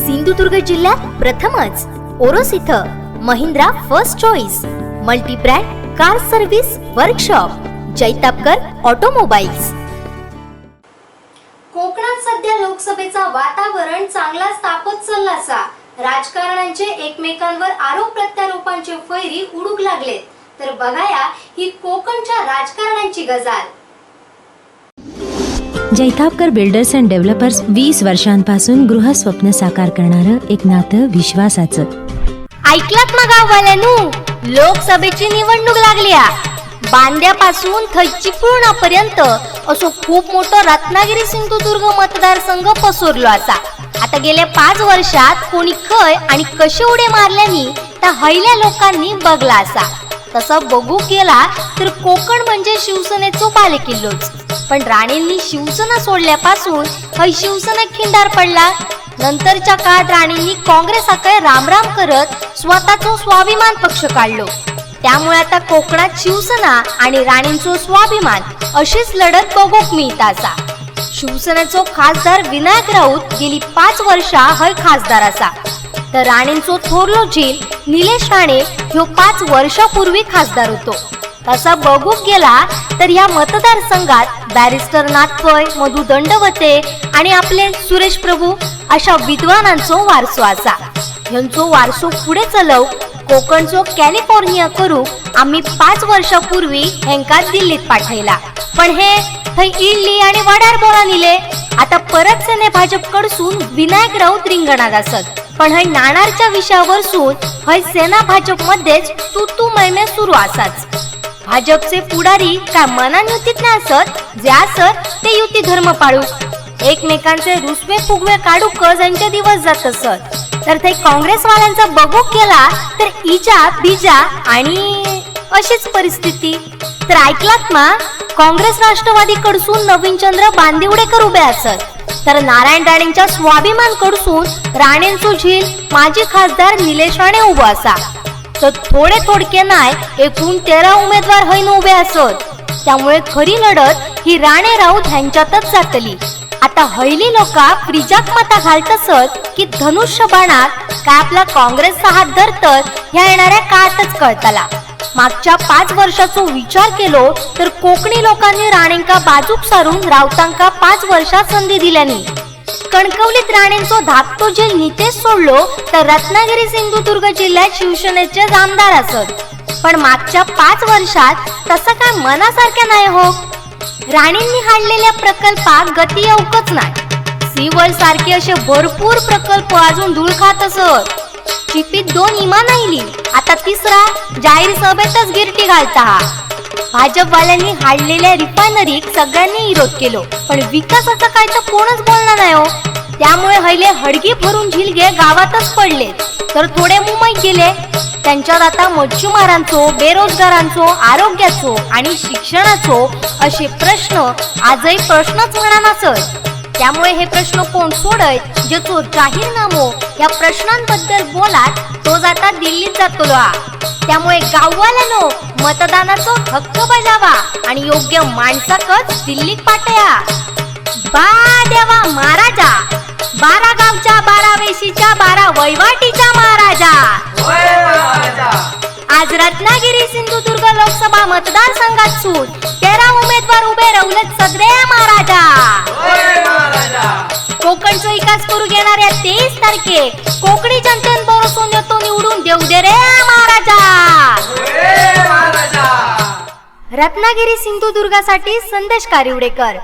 सिंधुदुर्ग जिल्ह्यात प्रथमच ओरोस इथं Mahindra first choice multibrand car service workshop Jaitapkar automobiles. कोकणात सध्या लोकसभेचा वातावरण चांगलाच तापत चालला असा. राजकारण्यांचे एकमेकांवर आरोप प्रत्यारोपांचे फैरी उडूक लागलेत. तर बघाया ही कोकणच्या राजकारण्यांची गजाल. जैतापकर बिल्डर्स अँड डेव्हलपर्स वीस वर्षांपासून गृहस्वप्न साकार करणारं एक नातं विश्वासाचं. ऐकलात ना गाववाल्यानू लोकसभेची निवडणूक लागल्या. बांद्यापासून थैची पूर्णापर्यंत असो खूप मोठं रत्नागिरी सिंधुदुर्ग मतदारसंघ पसरलो असा. आता गेल्या पाच वर्षात कोणी खय आणि कसे उडे मारल्यानी त्या हैल्या लोकांनी बघला असा. तसं बघू गेला तर कोकण म्हणजे शिवसेनेचो बालेकिल्लोच. पण राणेंनी शिवसेना सोडल्यापासून हय शिवसेना खिंडार पडला. नंतरच्या काळात राणेंनी काँग्रेसाकडे रामराम करत स्वतःचो स्वाभिमान पक्ष काढलो. त्यामुळे आता कोकणात शिवसेना आणि राणेंचो स्वाभिमान अशीच लढत बघूक मिळत असा. शिवसेनेचो खासदार विनायक राऊत गेली पाच वर्षा हय खासदार असा. तर राणेंचो थोरलो झील निलेश राणे ह्यो पाच वर्षापूर्वी खासदार होतो. तसा बघूक गेला तर या मतदारसंघात बॅरिस्टर नाथपय मधु दंडवते आणि आपले सुरेश प्रभू अशा विद्वानांचो वारसो असा ह्यांचो वारसो पुढे चलव कोकणचो कॅलिफोर्निया करू आम्ही पाच वर्षापूर्वी हेंका दिल्लीत पाठवला पण हे थंय इडली आणि वडार बोळा निले. आता परत सेने भाजप कडसून विनायक राऊत रिंगणात असत. पण हय नाणारच्या विषयावर सून हय सेना भाजप मध्येच तू तू मैमे सुरू असाच. भाजपचे पुढारी का मनान युतीत असत जे असत ते युती धर्म पाळू. एकमेकांचे रुसवे फुगवे काढू यांचे दिवस जात असत. तर ते काँग्रेसवाल्यांचा बघू केला तर इजा बीजा आणि अशीच परिस्थिती. तर ऐकलात ना काँग्रेस राष्ट्रवादी कडसून नवीन चंद्र बांदिवडेकर उभे असत. तर नारायण राणेंच्या स्वाभिमान कडसून राणेंचो झील माजी खासदार निलेश राणे उभा असा. तर थोडे थोडके नाय एकूण तेरा उमेदवार हैन उभे असत. त्यामुळे खरी लढत ही राणे राऊत ह्यांच्यातच जातली. आता हैली लोका प्रिजाक माता घालत असत की धनुष्य बाणात काय आपला काँग्रेसचा हात धरतर ह्या येणाऱ्या काळातच कळतला. मागच्या पाच वर्षाचो विचार केलो तर कोकणी लोकांनी राणेंका बाजूक सारून राऊतांका पाच वर्षात संधी दिल्यानी. कणकवलीत राणेंचो धाकटो जे नितेश सोडलो तर रत्नागिरी सिंधुदुर्ग जिल्ह्यात शिवसेनेचे आमदार असत. पण मागच्या पाच वर्षात तसं काय मनासारख्या नाही हो. राणेंनी हाडलेल्या प्रकल्पात गती येऊकच नाही. सीवल सारखे असे भरपूर प्रकल्प अजून धूळ खात असत. चिपीत दोन इमान आयली आता तिसरा जाहीर सभेतच गिरटी घालता हा. भाजपवाल्यांनी हाडलेल्या रिफायनरीक सगळ्यांनी विरोध केलो. पण विकासाचा काय तर कोणच बोलणार नाही हो. त्यामुळे हयले हडगी भरून झिलगे गावातच पडले. तर थोडे मुंबईत गेले. त्यांच्यात आता मच्छीमारांचो बेरोजगारांचो आरोग्याचो आणि शिक्षणाचो असे प्रश्न आजही प्रश्नच म्हणा नसत त्यामुळे हे प्रश्न कोण सोडत ज्याचो जाहीरनामो या प्रश्नांबद्दल बोलात तो जाता दिल्लीत जातो त्यामुळे गाववाल्यानो मतदानाचा हक्क बजावा आणि योग्य माणसाकच दिल्लीत पाठया. बा देवा महाराजा. बारा गावच्या बारा वेशीच्या बारा वैवाटीच्या महाराजा. आज रत्नागिरी सिंधुदुर्ग लोकसभा मतदारसंघात सूट तेरा उमेदवार उभे राहुलेत सगळे महाराजा. कोकणचा विकास करू घेणाऱ्या तेवीस तारखे कोकणी जनतेन बरोसून येतो निवडून देऊ दे रे महाराजा. रत्नागिरी सिंधुदुर्गासाठी संदेश कारिवडेकर